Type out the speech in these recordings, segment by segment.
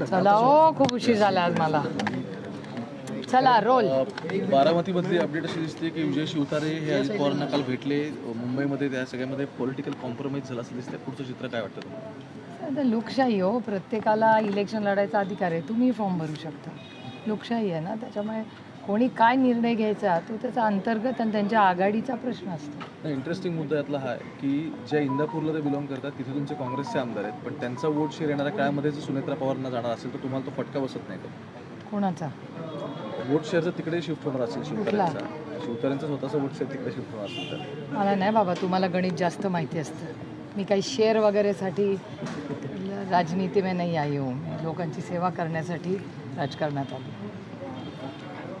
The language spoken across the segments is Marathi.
चला ओ खूप उशीर झाला आज मला. चला रोल बारामतीमधली अपडेट अशी दिसते की विजय शिवतारे हे अजित पवारांना काल भेटले. मुंबईमध्ये त्या सगळ्यामध्ये पॉलिटिकल कॉम्प्रोमाइज झालं असं दिसतंय. पुढचं चित्र काय वाटतं आता लोकशाही हो प्रत्येकाला इलेक्शन लढायचा अधिकार आहे. तुम्ही फॉर्म भरू शकता. लोकशाही आहे ना त्याच्यामुळे कोणी काय निर्णय घ्यायचा तो त्याचा अंतर्गत आणि त्यांच्या आघाडीचा प्रश्न असतो. नाही इंटरेस्टिंग मुद्दा यातला हा आहे की ज्या इंदापूरला ते बिलॉंग करतात तिथे तुमचे काँग्रेसचे आमदार आहेत पण त्यांचा वोट शेअर येणाऱ्या काळामध्ये जर सुनेत्रा पवारांना जाणार असेल तर तुम्हाला तो फटका बसत नाही का कोणाचा? वोट शेअर जर तिकडे शिफ्ट होणार असेल शिवतारेंचा शिवतारेंचा स्वतःचा वोट शेअर तिकडे शिफ्ट होणार असेल तर. मला नाही बाबा तुम्हाला गणित जास्त माहिती असतं. मी काही शेअर वगैरेसाठी राजनीती में नाही आई हूँ. मी लोकांची सेवा करण्यासाठी राजकारणात आली.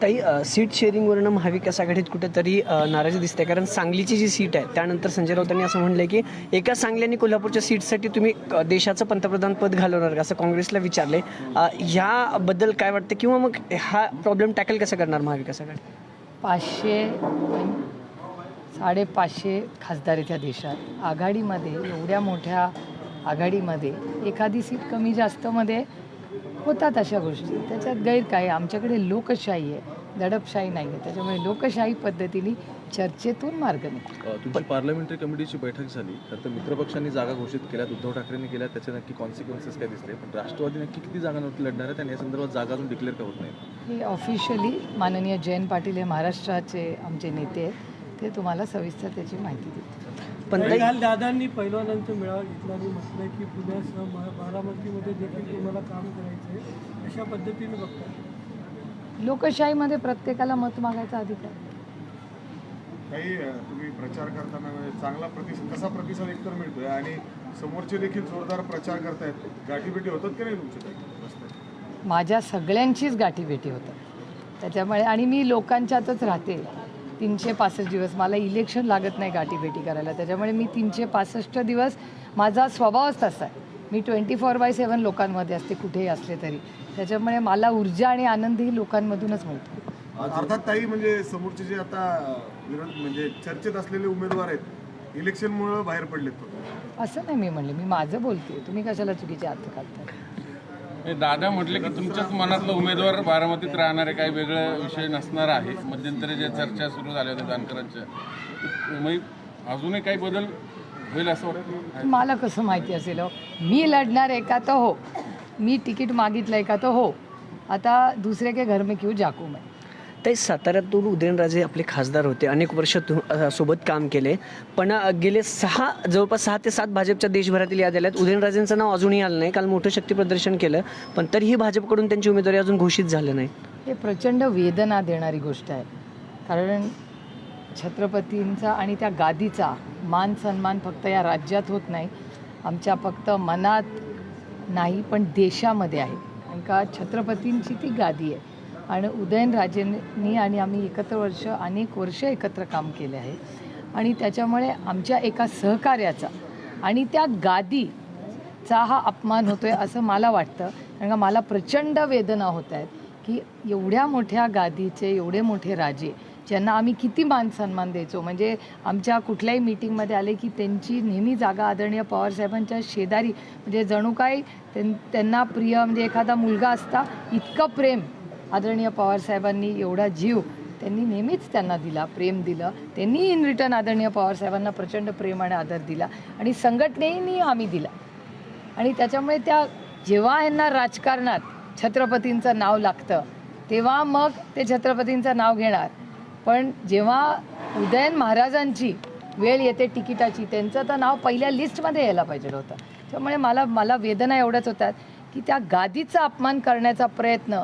ताई सीट शेअरिंगवरनं महाविकास आघाडीत कुठेतरी नाराजी दिसते. कारण सांगलीची जी सीट आहे त्यानंतर संजय राऊतांनी असं म्हणलंय की एका सांगली आणि कोल्हापूरच्या सीटसाठी तुम्ही देशाचं पंतप्रधान पद घालवणार का? असं काँग्रेसला विचारले ह्याबद्दल काय वाटतं? किंवा मग हा प्रॉब्लेम टॅकल कसं करणार महाविकास आघाडी? पाचशे साडेपाचशे खासदार आहेत या देशात. आघाडीमध्ये एवढ्या मोठ्या आघाडीमध्ये एखादी सीट कमी जास्तमध्ये होतात अशा गोष्टी. त्याच्यात गैर काय आमच्याकडे लोकशाही आहे. दडपशाही नाही आहे त्याच्यामुळे लोकशाही पद्धतीने चर्चेतून मार्ग निघतो तुमची पार्लमेंटरी कमिटीची बैठक झाली. तर तर मित्रपक्षांनी जागा घोषित केल्या उद्धव ठाकरेंनी केल्या त्याचे नक्की कॉन्सिक्वेन्सेस काय दिसले? पण राष्ट्रवादी नक्की किती जागांवरती लढणार आहे आणि या संदर्भात जागा अजून डिक्लेअर का होत नाही हे ऑफिशियली माननीय जयंत पाटील हे महाराष्ट्राचे आमचे नेते आहेत. ते तुम्हाला सविस्तर त्याची माहिती देतील. पण दादांनी पैलवानांचा मेळावा घेतला आणि म्हटलं की पुण्यासह बारामतीमध्ये देखील तुम्हाला काम करायचं आहे अशा पद्धतीने बघतात लोकशाहीमध्ये प्रत्येकाला मत मागायचा अधिकार आहे. काही तुम्ही प्रचार करताना म्हणजे चांगला प्रतिसाद कसा प्रतिसाद एकतर मिळतोय आणि समोरचे देखील जोरदार प्रचार करतायत गाठीभेटी होतात की नाही तुमच्या? माझ्या सगळ्यांचीच गाठीभेटी होतात त्याच्यामुळे आणि मी लोकांच्यातच राहते तीनशे पासष्ट दिवस. मला इलेक्शन लागत नाही गाठीभेटी करायला. त्याच्यामुळे मी तीनशे पासष्ट दिवस माझा स्वभावच तसा आहे. मी ट्वेंटी फोर बाय सेवन लोकांमध्ये असते कुठेही असले तरी. त्याच्यामुळे मला ऊर्जा आणि आनंदही लोकांमधूनच मिळतो. अर्थात ताई म्हणजे समोरचे जे आता म्हणजे चर्चेत असलेले उमेदवार आहेत इलेक्शनमुळे बाहेर पडलेत. असं नाही मी म्हणले. मी माझं बोलते तुम्ही कशाला चुकीचे अर्थ काढताय? हे दादा म्हटले की तुमच्याच मनातला उमेदवार बारामतीत राहणार आहे काही वेगळा विषय नसणार आहे. मध्यंतरी जे चर्चा सुरू झाल्या होत्या जानकरांच्या. मग अजूनही काही बदल होईल असं वाटतं? मला कसं माहिती असेल हो? मी लढणार आहे का तर हो. मी तिकीट मागितलं आहे का तर हो. आता दुसरे के घर में क्यों जाकू मैं? ते साताऱ्यातून उदयनराजे आपले खासदार होते. अनेक वर्ष सोबत काम केले. पण गेले सहा जवळपास सहा ते सात भाजपच्या देशभरातील याद्या आहेत उदयनराजेंचं नाव अजूनही आलं नाही. काल मोठं शक्ती प्रदर्शन केलं. पण तरीही भाजपकडून त्यांची उमेदवारी अजून घोषित झालं नाही. हे प्रचंड वेदना देणारी गोष्ट आहे. कारण छत्रपतींचा आणि त्या गादीचा मान सन्मान फक्त या राज्यात होत नाही. आमच्या फक्त मनात नाही पण देशामध्ये आहे. कारण का? छत्रपतींची ती गादी आहे. आणि उदयनराजेंनी आणि आम्ही एकत्र वर्ष अनेक वर्ष एकत्र काम केले आहे. आणि त्याच्यामुळे आमच्या एका सहकार्याचा आणि त्या गादीचा हा अपमान होतो आहे असं मला वाटतं. कारण का मला प्रचंड वेदना होत आहेत की एवढ्या मोठ्या गादीचे एवढे मोठे राजे ज्यांना आम्ही किती मान सन्मान द्यायचो. म्हणजे आमच्या कुठल्याही मीटिंगमध्ये आले की त्यांची नेहमी जागा आदरणीय पवारसाहेबांच्या शेजारी. म्हणजे जणू काय त्यां- त्यांना प्रिय म्हणजे एखादा मुलगा असता इतकं प्रेम आदरणीय पवारसाहेबांनी एवढा जीव त्यांनी नेहमीच त्यांना दिला प्रेम दिलं. त्यांनी इन रिटर्न आदरणीय पवारसाहेबांना प्रचंड प्रेम आणि आदर दिला आणि संघटनेनी आम्ही दिला. आणि त्याच्यामुळे त्या जेव्हा यांना राजकारणात छत्रपतींचं नाव लागतं तेव्हा मग ते छत्रपतींचं नाव घेणार. पण जेव्हा उदयन महाराजांची वेळ येते तिकिटाची त्यांचं तर नाव पहिल्या लिस्टमध्ये यायला पाहिजे होतं. त्यामुळे मला मला वेदना एवढ्याच होतात की त्या गादीचा अपमान करण्याचा प्रयत्न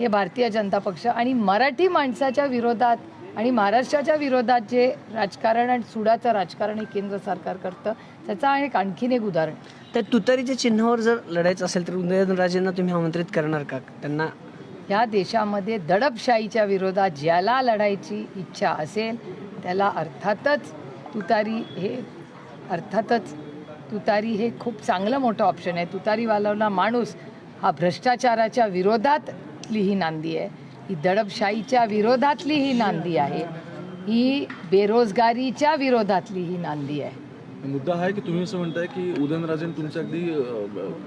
हे भारतीय जनता पक्ष आणि मराठी माणसाच्या विरोधात आणि महाराष्ट्राच्या विरोधात जे राजकारण आणि सुडाचं राजकारण हे केंद्र सरकार करतं त्याचा एक आणखीन एक उदाहरण. तर तुतारीच्या चिन्हावर जर लढायचं असेल तर उदयनराजेंना तुम्ही आमंत्रित करणार का? त्यांना या देशामध्ये दडपशाहीच्या विरोधात ज्याला लढायची इच्छा असेल त्याला अर्थातच तुतारी हे अर्थातच तुतारी हे खूप चांगलं मोठं ऑप्शन आहे. तुतारी वालवला माणूस हा भ्रष्टाचाराच्या विरोधातली ही नांदी आहे. ही दडपशाहीच्या विरोधातली ही नांदी आहे. ही बेरोजगारीच्या विरोधातली ही नांदी आहे. मुद्दा हा आहे की तुम्ही असं म्हणताय की उदयनराजन तुमचे अगदी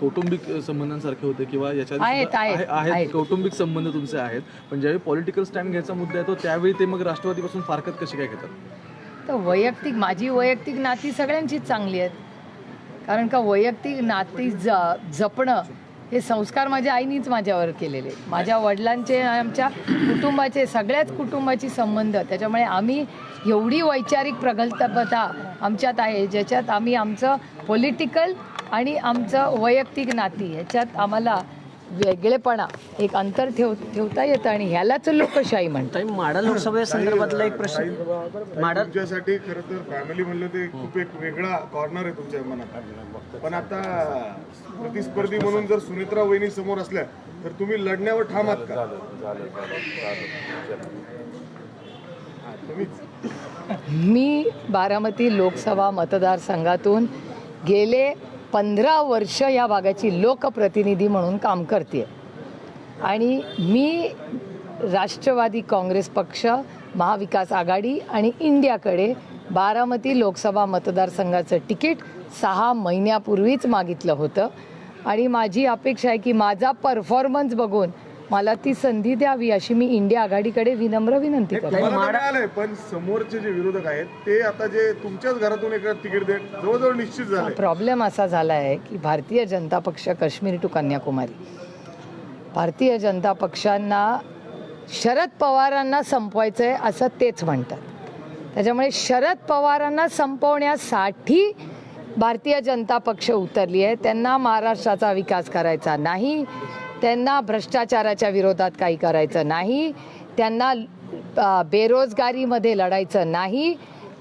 कौटुंबिक संबंधांसारखे होते किंवा याच्या आधी आहेत, सुद्धा आहेत, आहे- आहेत आहेत. कौटुंबिक संबंध तुमचे आहेत. पण ज्यावेळी पॉलिटिकल स्टँड घ्यायचा मुद्दा येतो त्यावेळी ते मग राष्ट्रवादीपासून फारकत कशी काय घेतात? तर वैयक्तिक माझी वैयक्तिक नाती सगळ्यांचीच चांगली आहेत. कारण का वैयक्तिक नाती ज जपणं हे संस्कार माझ्या आईनीच माझ्यावर केलेले. माझ्या वडिलांचे आमच्या कुटुंबाचे सगळ्याच कुटुंबाची संबंध. त्याच्यामुळे आम्ही एवढी वैचारिक प्रगल्भता आमच्यात आहे ज्याच्यात आम्ही आमचं पॉलिटिकल आणि आमचं वैयक्तिक नाती ह्याच्यात आम्हाला वेगळेपणा एक अंतर ठेव ठेवता येतं आणि ह्यालाच लोकशाही म्हणतात. ताई माडा लोकसभेसंदर्भातला एक प्रश्न. माडा तुमच्यासाठी खरं तर फॅमिली म्हणलं ते खूप एक वेगळा कॉर्नर आहे तुमच्या मनात. पण आता प्रतिस्पर्धी म्हणून जर सुनेत्रा वहिनी समोर असल्या तर तुम्ही लढण्यावर ठाम आहात का? हा, तुम्हीच. मी बारामती लोकसभा मतदारसंघातून गेले पंधरा वर्ष या भागाची लोकप्रतिनिधी म्हणून काम करते. आणि मी राष्ट्रवादी काँग्रेस पक्ष महाविकास आघाडी आणि इंडियाकडे बारामती लोकसभा मतदारसंघाचं तिकीट सहा महिन्यापूर्वीच मागितलं होतं. आणि माझी अपेक्षा आहे की माझा परफॉर्मन्स बघून मला ती संधी द्यावी अशी मी इंडिया आघाडीकडे विनम्र विनंती करते. तुम्हाला तर मिळालंय पण समोरचे जे विरोधक आहेत ते आता जे तुमच्याच घरातून एक तिकीट देत जवळजवळ निश्चित झालंय प्रॉब्लेम असा झाला आहे की भारतीय जनता पक्ष काश्मीर टू कन्याकुमारी. भारतीय जनता पक्षांना शरद पवारांना संपवायचं आहे असं तेच म्हणतात. त्याच्यामुळे शरद पवारांना संपवण्यासाठी भारतीय जनता पक्ष उतरली आहे. त्यांना महाराष्ट्राचा विकास करायचा नाही. त्यांना भ्रष्टाचाराच्या विरोधात काही करायचं नाही. त्यांना बेरोजगारीमध्ये लढायचं नाही.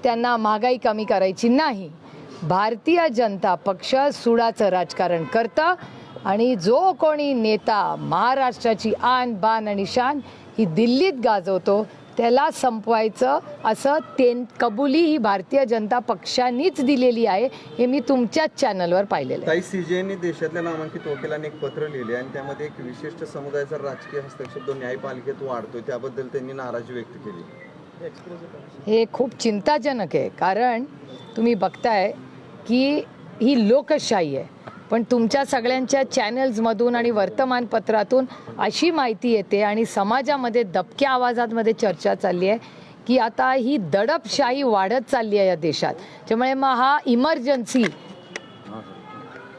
त्यांना महागाई कमी करायची नाही. भारतीय जनता पक्ष सुडाचं राजकारण करतं आणि जो कोणी नेता महाराष्ट्राची आन बान आणि शान ही दिल्लीत गाजवतो त्याला संपवायचं. असं ते कबुली ही भारतीय जनता पक्षानेच दिलेली आहे हे मी तुमच्याच चॅनलवर पाहिलेलं आहे. ताई सीजेनी देशातल्या नामांकित वकिलांनी एक पत्र लिहिले आणि त्यामध्ये एक विशिष्ट समुदायाचा राजकीय हस्तक्षेप जो न्यायपालिकेत वाढतोय त्याबद्दल त्यांनी नाराजी व्यक्त केली. हे खूप चिंताजनक आहे कारण तुम्ही बघताय की ही लोकशाही आहे. पण तुमच्या सगळ्यांच्या चॅनल्समधून आणि वर्तमानपत्रातून अशी माहिती येते आणि समाजामध्ये दबक्या आवाजांमध्ये चर्चा चालली आहे की आता ही दडपशाही वाढत चालली आहे या देशात. त्यामुळे मग हा इमर्जन्सी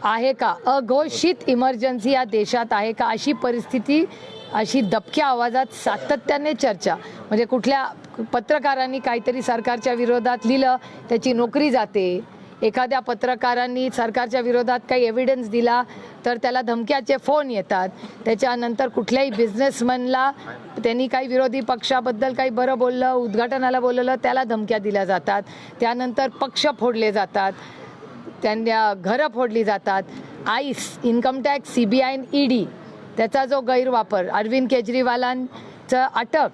आहे का? अघोषित इमर्जन्सी या देशात आहे का? अशी परिस्थिती अशी दबक्या आवाजात सातत्याने चर्चा. म्हणजे कुठल्या पत्रकारांनी काहीतरी सरकारच्या विरोधात लिहिलं त्याची नोकरी जाते. एखाद्या पत्रकारांनी सरकारच्या विरोधात काही एव्हिडन्स दिला तर त्याला धमक्याचे फोन येतात. त्याच्यानंतर कुठल्याही बिझनेसमॅनला त्यांनी काही विरोधी पक्षाबद्दल काही बरं बोललं उद्घाटनाला बोललं त्याला धमक्या दिल्या जातात. त्यानंतर पक्ष फोडले जातात. त्यांना घरं फोडली जातात. Ice income tax C B I ED त्याचा जो गैरवापर अरविंद च अटक.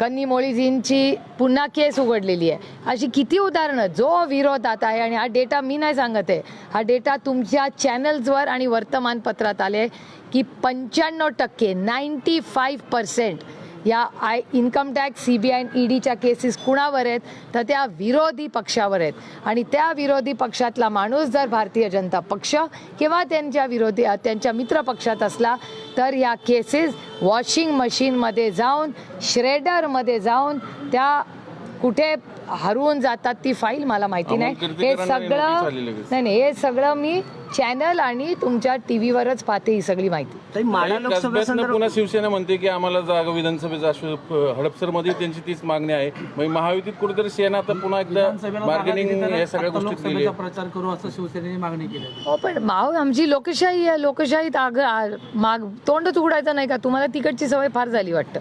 कन्नी मोळीजींची पुन्हा केस उघडलेली आहे. अशी किती उदाहरणं? जो विरोधात आहे आणि हा डेटा मी नाही सांगत आहे. हा डेटा तुमच्या चॅनल्सवर आणि वर्तमानपत्रात आले की पंच्याण्णव टक्के नाईन्टी फाईव्ह पर्सेंट या I income tax C B I ईडीच्या केसेस कुणावर आहेत? तर त्या विरोधी पक्षावर आहेत. आणि त्या विरोधी पक्षातला माणूस जर भारतीय जनता पक्ष किंवा त्यांच्या विरोधी त्यांच्या मित्र पक्षात असला तर या केसेस वॉशिंग मशीनमध्ये जाऊन श्रेडरमध्ये जाऊन त्या कुठे हरवून जातात ती फाईल मला माहिती नाही. हे सगळं. नाही नाही हे सगळं मी चॅनल आणि तुमच्या टी व्हीवरच पाहते ही सगळी माहिती. लोकसभेसंदर्भात पुन्हा शिवसेना म्हणते की आम्हाला जागा विधानसभेचा हडपसरमध्ये त्यांची तीच मागणी आहे. मग महायुतीत कुठेतरी सेना आता पुन्हा एकदा बार्गेनिंग या सगळ्या गोष्टी प्रचार करू असं शिवसेनेने मागणी केली हो पण माव आमची लोकशाही आहे. लोकशाहीत आग माग तोंडच उघडायचं नाही का? तुम्हाला तिकडची सवय फार झाली वाटतं.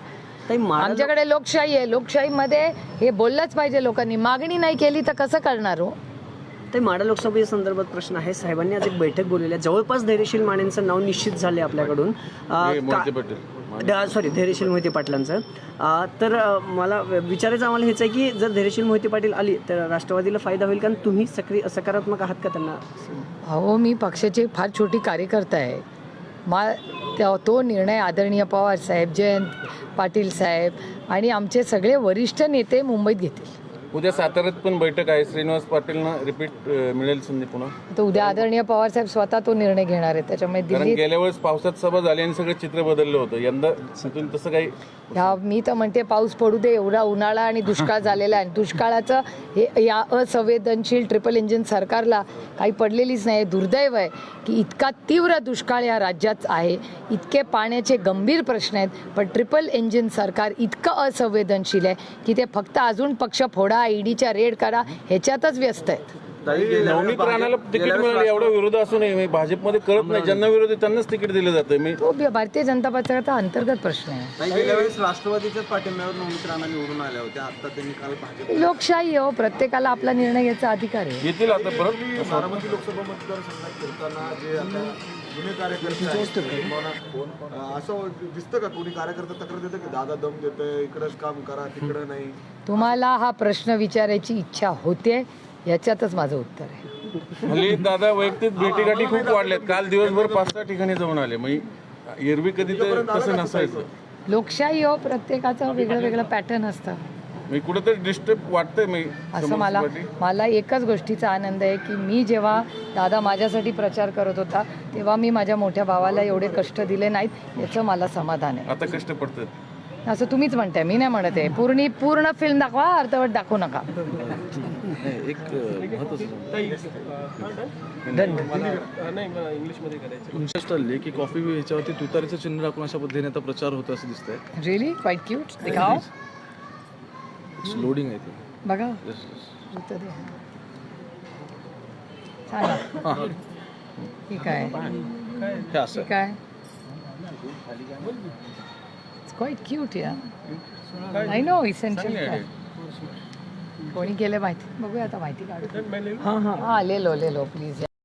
आमच्याकडे लोकशाही आहे. लोकशाहीमध्ये हे बोललंच पाहिजे लोकांनी. मागणी नाही केली तर कसं करणार हो? ते माडा लोकसभे संदर्भात प्रश्न आहे. साहेबांनी आज एक बैठक बोललेली आहे. जवळपास धैर्यशील मानेंचं नाव निश्चित झाले आपल्याकडून. हे सॉरी धैर्यशील मोहिते पाटलांचं. तर मला विचारायचं आम्हाला हेच आहे की जर धैर्यशील मोहिते पाटील आली तर राष्ट्रवादीला फायदा होईल कारण तुम्ही सक्रिय सकारात्मक आहात का त्यांना? अहो मी पक्षाची फार छोटी कार्यकर्ता आहे. मा त्या- तो निर्णय आदरणीय पवार साहेब जयंत पाटील साहेब आणि आमचे सगळे वरिष्ठ नेते मुंबईत घेतील. उद्या साताऱ्यात पण बैठक आहे. श्रीनिवास पाटीलना रिपीट मिळेल संधी पुन्हा. तर उद्या आदरणीय पवारसाहेब स्वतः तो निर्णय घेणार आहेत त्याच्यामुळे कारण दिल्लीत गेल्या वेळेस पावसात सभा झाली आणि सगळं चित्र बदललं होतं. यंदा तिथून तसं काही ह्या मी तर म्हणते पाऊस पडू दे एवढा उन्हाळा आणि दुष्काळ झालेला आहे. दुष्काळाचं हे या असंवेदनशील ट्रिपल इंजिन सरकारला काही पडलेलीच नाही. दुर्दैव आहे की इतका तीव्र दुष्काळ या राज्यात आहे. इतके पाण्याचे गंभीर प्रश्न आहेत. पण ट्रिपल इंजिन सरकार इतकं असंवेदनशील आहे की ते फक्त अजून पक्ष फोडा ईडीच्या रेड करा ह्याच्यातच व्यस्त आहेत. नवनीत राणाला तिकीट मिळालं एवढा विरोध असू नये म्हणजे भाजपमध्ये कळत नाही ज्यांना विरोध आहे त्यांनाच तिकीट दिलं जातं. मी तो भारतीय जनता पक्षाचा अंतर्गत प्रश्न आहे. नाही गेल्या वेळेस राष्ट्रवादीच्याच पाठिंब्यावर नवनीत राणा निवडून आल्या होत्या. आता त्यांनी काल भाजप लोकशाही हो प्रत्येकाला आपला निर्णय घ्यायचा अधिकार आहे. येतील आता परत. बारामती लोकसभा मतदारसंघात फिरताना जे आता जुने कार्यकर्ते असं दिसतं का कोणी कार्यकर्ता तक्रार देतं की दादा दम देतोय इकडंच काम करा तिकडं नाही? तुम्हाला हा प्रश्न विचारायची इच्छा होते याच्यातच माझं उत्तर आहे. हल्ली दादा वैयक्तिक भेटीगाठी खूप वाढल्यात. काल दिवसभर पाच सहा ठिकाणी जाऊन आले. मग एरवी कधी ते तसं नसायचं. लोकशाही हो प्रत्येकाचं वेगळं वेगळं पॅटर्न असतं. मी कुठेतरी डिस्टर्ब वाटतंय मी असं मला मला एकच गोष्टीचा आनंद आहे की मी जेव्हा दादा माझ्यासाठी प्रचार करत होता तेव्हा मी माझ्या मोठ्या भावाला एवढे कष्ट दिले नाहीत याचं मला समाधान आहे. आता कष्ट पडतात. असं तुम्हीच म्हणताय मी नाही म्हणत आहे. पूर्ण पूर्ण फिल्म दाखवा अर्धवट दाखवू नका. एक की कॉफी ह्याच्यावरती तुतारीचं चिन्ह टाकून अशा पद्धतीने आता प्रचार होतो असं दिसतंय. रिअली क्वाईट क्यूट दिखाओ लोडिंग आहे ते बघा उत्तर दे. सांगा ठीक आहे हे असं ठीक आहे क्वाईट क्यूट या आय नो इसेन्शियल कोणी केलं माहिती बघूया आता माहिती काढू हाँ हाँ हा ले लो ले लो प्लीज़